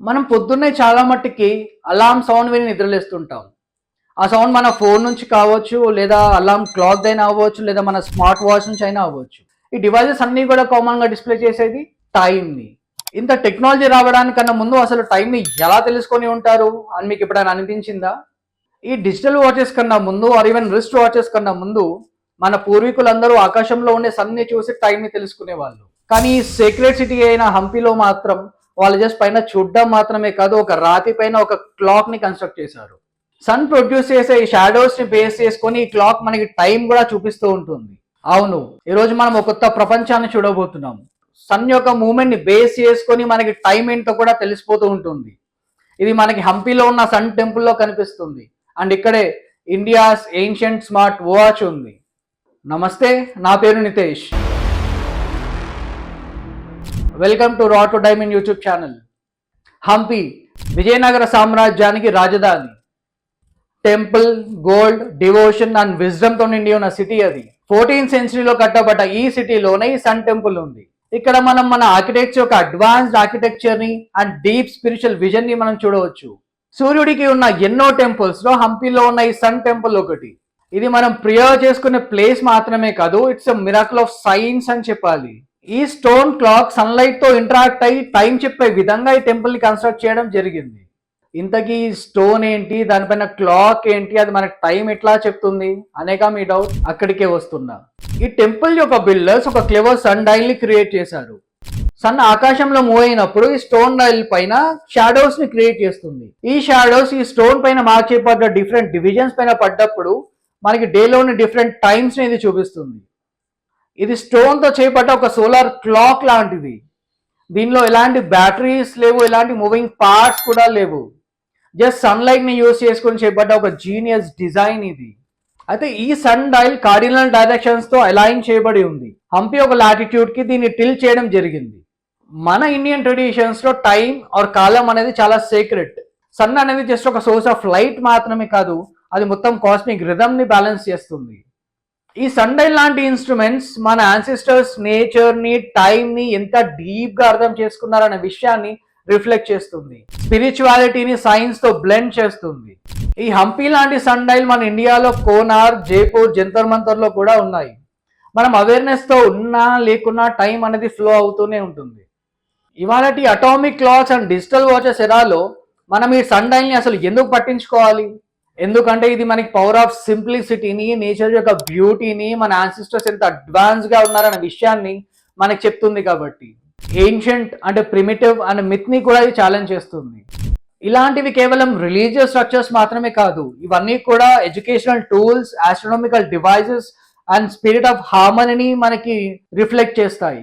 మనం పొద్దున్నే చాలా మట్టుకి అలారం సౌండ్ విని నిద్రలేస్తుంటాం. ఆ సౌండ్ మన ఫోన్ నుంచి కావచ్చు లేదా అలారం క్లాత్ అయినా అవ్వచ్చు లేదా మన స్మార్ట్ వాచ్ నుంచి అయినా అవ్వచ్చు. ఈ డివైజెస్ అన్నీ కూడా కామన్గా డిస్ప్లే చేసేది టైంని ఇంత టెక్నాలజీ రావడానికన్నా ముందు అసలు టైంని ఎలా తెలుసుకొని ఉంటారు అని మీకు ఎప్పుడైనా అనిపించిందా? ఈ డిజిటల్ వాచెస్ కన్నా ముందు ఆర్ ఈవెన్ రిస్ట్ వాచెస్ కన్నా ముందు మన పూర్వీకులందరూ ఆకాశంలో ఉండే సన్ని చూసి టైంని తెలుసుకునేవాళ్ళు. కానీ సీక్రెట్ సిటీ అయిన హంపీలో మాత్రం వాళ్ళు జస్ట్ పైన చూడడం మాత్రమే కాదు ఒక రాతి పైన ఒక క్లాక్ని కన్స్ట్రక్ట్ చేశారు. సన్ ప్రొడ్యూస్ చేసే ఈ షాడోస్ని బేస్ చేసుకొని ఈ క్లాక్ మనకి టైం కూడా చూపిస్తూ ఉంటుంది. అవును ఈరోజు మనం ఒక కొత్త ప్రపంచాన్ని చూడబోతున్నాం. సన్ యొక్క మూమెంట్ని బేస్ చేసుకొని మనకి టైం ఏంటో కూడా తెలిసిపోతూ ఉంటుంది. ఇది మనకి హంపీలో ఉన్న సన్ టెంపుల్లో కనిపిస్తుంది. అండ్ ఇక్కడే ఇండియాస్ ఏన్షియంట్ స్మార్ట్ వాచ్ ఉంది. నమస్తే నా పేరు Nitesh. Welcome to raw to diamond YouTube channel. Hampi Vijayanagara సామ్రాజ్యానికి రాజధాని. టెంపుల్ గోల్డ్ డివోషన్ అండ్ విజ్డమ్తో నిండి ఉన్న సిటీ అది. ఫోర్టీన్త్ సెంచరీలో కట్టబడ్డ ఈ సిటీలోనే ఈ సన్ టెంపుల్ ఉంది. ఇక్కడ మనం మన ఆర్కిటెక్చర్ యొక్క అడ్వాన్స్డ్ ఆర్కిటెక్చర్ని అండ్ డీప్ స్పిరిచువల్ విజన్ని మనం చూడవచ్చు. సూర్యుడికి ఉన్న ఎన్నో టెంపుల్స్లో హంపీలో ఉన్న ఈ సన్ టెంపుల్ ఒకటి. ఇది మనం ప్రియర్ చేసుకునే ప్లేస్ మాత్రమే కాదు it's a miracle of science అని చెప్పాలి. ఈ స్టోన్ క్లాక్ సన్లైట్తో ఇంటరాక్ట్ అయ్యి టైం చెప్పే విధంగా ఈ టెంపుల్ని కన్స్ట్రక్ట్ చేయడం జరిగింది. ఇంతకీ స్టోన్ ఏంటి? దానిపైన క్లాక్ ఏంటి? అది మనకి టైం ఎట్లా చెప్తుంది? అనేక మీ డౌట్ అక్కడికే వస్తున్నా. ఈ టెంపుల్ యొక్క బిల్డర్స్ ఒక క్లెవర్ సన్ డైల్ని క్రియేట్ చేశారు. సన్ ఆకాశంలో మూవ్ అయినప్పుడు ఈ స్టోన్ డైల్ పైన షాడోస్ని క్రియేట్ చేస్తుంది. ఈ షాడోస్ ఈ స్టోన్ పైన మార్క్ చేయబడ్డ డిఫరెంట్ డివిజన్స్ పైన పడ్డప్పుడు మనకి డేలోని డిఫరెంట్ టైమ్స్ని ఇది చూపిస్తుంది. ఇది స్టోన్తో చేపట్ట ఒక సోలార్ క్లాక్ లాంటిది. దీనిలో ఎలాంటి బ్యాటరీస్ లేవు ఎలాంటి మూవింగ్ పార్ట్స్ కూడా లేవు. జస్ట్ సన్లైట్ని యూజ్ యూస్ చేసుకొని చేపట్ట ఒక జీనియస్ డిజైన్ ఇది. అయితే ఈ సన్ డైల్ కార్డినల్ డైరెక్షన్స్తో అలైన్ చేయబడి ఉంది. హంపి ఒక లాటిట్యూడ్కి దీన్ని టిల్ చేయడం జరిగింది. మన ఇండియన్ ట్రెడిషన్స్లో టైం ఆర్ కాలం అనేది చాలా సీక్రెట్. సన్ అనేది జస్ట్ ఒక సోర్స్ ఆఫ్ లైట్ మాత్రమే కాదు అది మొత్తం కాస్మిక్ రిధమ్ని బ్యాలెన్స్ చేస్తుంది. ఈ సండైల్ లాంటి ఇన్స్ట్రుమెంట్స్ మన యాన్సిస్టర్స్ నేచర్ని టైంని ఎంత డీప్గా అర్థం చేసుకున్నారనే విషయాన్ని రిఫ్లెక్ట్ చేస్తుంది. స్పిరిచువాలిటీని సైన్స్తో బ్లెండ్ చేస్తుంది. ఈ హంపి లాంటి సండైల్ మన ఇండియాలో కోనార్ జైపూర్ జంతర్ మంతర్లో కూడా ఉన్నాయి. మనం అవేర్నెస్తో ఉన్నా లేకున్నా టైం అనేది ఫ్లో అవుతూనే ఉంటుంది. ఇవాళటి atomic clocks and digital watches ఎరాలో మనం ఈ సన్ డైల్ని అసలు ఎందుకు పట్టించుకోవాలి? ఎందుకంటే ఇది మనకి పవర్ ఆఫ్ సింప్లిసిటీని నేచర్ యొక్క బ్యూటీని మన ఆన్సిస్టర్స్ ఎంత అడ్వాన్స్గా ఉన్నారనే విషయాన్ని మనకి చెప్తుంది కాబట్టి. ఏన్షియంట్ అంటే ప్రిమిటివ్ అనే మిత్ని కూడా ఇది ఛాలెంజ్ చేస్తుంది. ఇలాంటివి కేవలం రిలీజియస్ స్ట్రక్చర్స్ మాత్రమే కాదు ఇవన్నీ కూడా educational tools astronomical devices and spirit of హార్మనీని మనకి రిఫ్లెక్ట్ చేస్తాయి.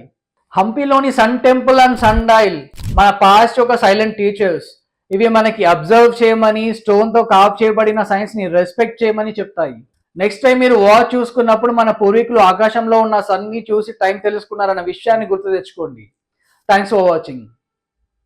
హంపీలోని sun temple and sun dial మన పాస్ట్ యొక్క సైలెంట్ టీచర్స్ ఇవి మనకి అబ్జర్వ్ చేయమని స్టోన్తో కాప్ చేయబడిన సైన్స్ని రెస్పెక్ట్ చేయమని చెప్తాయి. నెక్స్ట్ టైం మీరు వాచ్ చూసుకున్నప్పుడు మన పూర్వీకులు ఆకాశంలో ఉన్న సన్ని చూసి టైం తెలుసుకున్నారన్న విషయాన్ని గుర్తు తెచ్చుకోండి. Thanks for watching